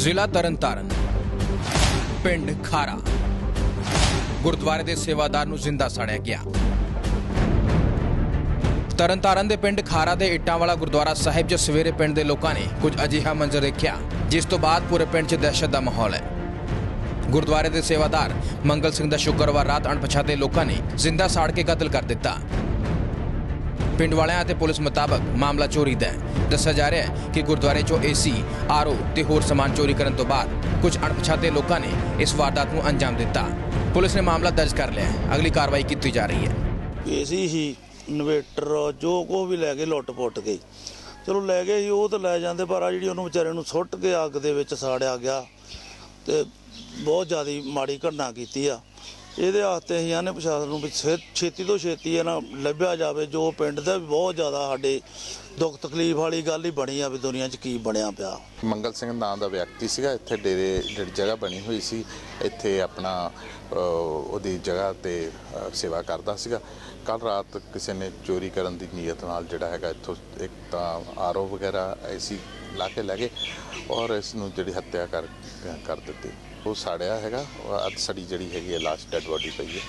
ਜ਼ਿਲ੍ਹਾ ਤਰਨਤਾਰਨ, ਪਿੰਡ ਖਾਰਾ। ਗੁਰਦੁਆਰੇ ਦੇ ਸੇਵਾਦਾਰ ਨੂੰ ਜ਼ਿੰਦਾ ਸਾੜਿਆ ਗਿਆ। ਤਰਨਤਾਰਨ ਦੇ ਪਿੰਡ ਖਾਰਾ ਦੇ ਇੱਟਾਂ ਵਾਲਾ ਗੁਰਦੁਆਰਾ ਸਾਹਿਬ 'ਚ ਸਵੇਰੇ ਪਿੰਡ ਦੇ ਲੋਕਾਂ ਨੇ ਕੁਝ ਅਜਿਹਾ ਮੰਜ਼ਰ ਦੇਖਿਆ, ਜਿਸ ਤੋਂ ਬਾਅਦ ਪੂਰੇ ਪਿੰਡ 'ਚ ਦਹਿਸ਼ਤ ਦਾ ਮਾਹੌਲ ਹੈ। ਗੁਰਦੁਆਰੇ ਦੇ ਸੇਵਾਦਾਰ ਮੰਗਲ ਸਿੰਘ ਦਾ ਸ਼ੁੱਕਰਵਾਰ ਰਾਤ ਅਣਪਛਾਤੇ ਲੋਕਾਂ ਨੇ ਜ਼ਿੰਦਾ ਸਾੜ ਕੇ ਕਤਲ ਕਰ ਦਿੱਤਾ। ਪਿੰਡ ਵਾਲਿਆਂ ਅਤੇ ਪੁਲਿਸ ਮੁਤਾਬਕ ਮਾਮਲਾ ਚੋਰੀ ਦਾ ਹੈ। ਦੱਸਿਆ ਜਾ ਰਿਹਾ ਹੈ ਕਿ ਗੁਰਦੁਆਰੇ 'ਚੋਂ ਏਸੀ, ਆਰਓ ਤੇ ਹੋਰ ਸਮਾਨ ਚੋਰੀ ਕਰਨ ਤੋਂ ਬਾਅਦ ਕੁਝ ਅਣਪਛਾਤੇ ਲੋਕਾਂ ਨੇ ਇਸ ਵਾਰਦਾਤ ਨੂੰ ਅੰਜਾਮ ਦਿੱਤਾ। ਪੁਲਿਸ ਨੇ ਮਾਮਲਾ ਦਰਜ ਕਰ ਲਿਆ ਹੈ। ਅਗਲੀ ਕਾਰਵਾਈ ਕੀਤੀ ਜਾ ਰਹੀ ਹੈ। ਏਸੀ ਹੀ ਇਨਵੇਟਰ, ਜੋ ਕੋ ਵੀ ਲੈ ਕੇ ਲੁੱਟ ਪੁੱਟ ਗਏ ਚਲੋ ਲੈ ਗਏ ਸੀ, ਉਹ ਤਾਂ ਲੈ ਜਾਂਦੇ, ਪਰ ਆ ਜਿਹੜੀ ਉਹਨੂੰ ਵਿਚਾਰੇ ਨੂੰ ਸੁੱਟ ਕੇ ਅੱਗ ਦੇ ਵਿੱਚ ਸਾੜਿਆ ਗਿਆ ਤੇ ਬਹੁਤ ਜ਼ਿਆਦਾ ਮਾੜੀ ਘਟਨਾ ਕੀਤੀ ਆ। ਇਹਦੇ ਵਾਸਤੇ ਅਸੀਂ ਆਨੇ ਪ੍ਰਸ਼ਾਸਨ ਨੂੰ ਵੀ ਛੇ- ਛੇਤੀ ਤੋਂ ਛੇਤੀ ਇਹ ਨਾ ਲੱਭਿਆ ਜਾਵੇ ਜੋ ਪਿੰਡ ਦਾ ਵੀ ਬਹੁਤ ਜ਼ਿਆਦਾ ਸਾਡੇ ਦੁੱਖ ਤਕਲੀਫ ਵਾਲੀ ਗੱਲ ਹੀ ਬਣੀ ਆ ਵੀ ਦੁਨੀਆ 'ਚ ਕੀ ਬਣਿਆ ਪਿਆ। ਮੰਗਲ ਸਿੰਘ ਨਾਂ ਦਾ ਵਿਅਕਤੀ ਸੀਗਾ ਇੱਥੇ ਡੇਰੇ ਜਿਹੜੀ ਜਗ੍ਹਾ ਬਣੀ ਹੋਈ ਸੀ ਇੱਥੇ ਆਪਣਾ ਅਹ, ਉਹਦੀ ਜਗ੍ਹਾ ਤੇ ਅਹ, ਸੇਵਾ ਕਰਦਾ ਸੀਗਾ। ਕੱਲ ਰਾਤ ਕਿਸੇ ਨੇ ਚੋਰੀ ਕਰਨ ਦੀ ਨੀਅਤ ਨਾਲ ਜਿਹੜਾ ਹੈਗਾ ਇੱਥੋਂ ਇੱਕ ਤਾਂ ਆਰਓ ਵਗੈਰਾ ਐਸੀ ਲਾ ਕੇ ਲੈ ਗਏ ਔਰ ਇਸ ਨੂੰ ਜਿਹੜੀ ਹੱਤਿਆ ਕਰ ਕਰ ਦਿੱਤੀ। ਉਹ ਸਾੜਿਆ ਹੈਗਾ ਔਰ ਅੱਧ ਸੜੀ ਜਿਹੜੀ ਹੈਗੀ ਹੈ ਲਾਸਟ ਡੈਡ ਬੋਡੀ ਪਈ ਹੈ।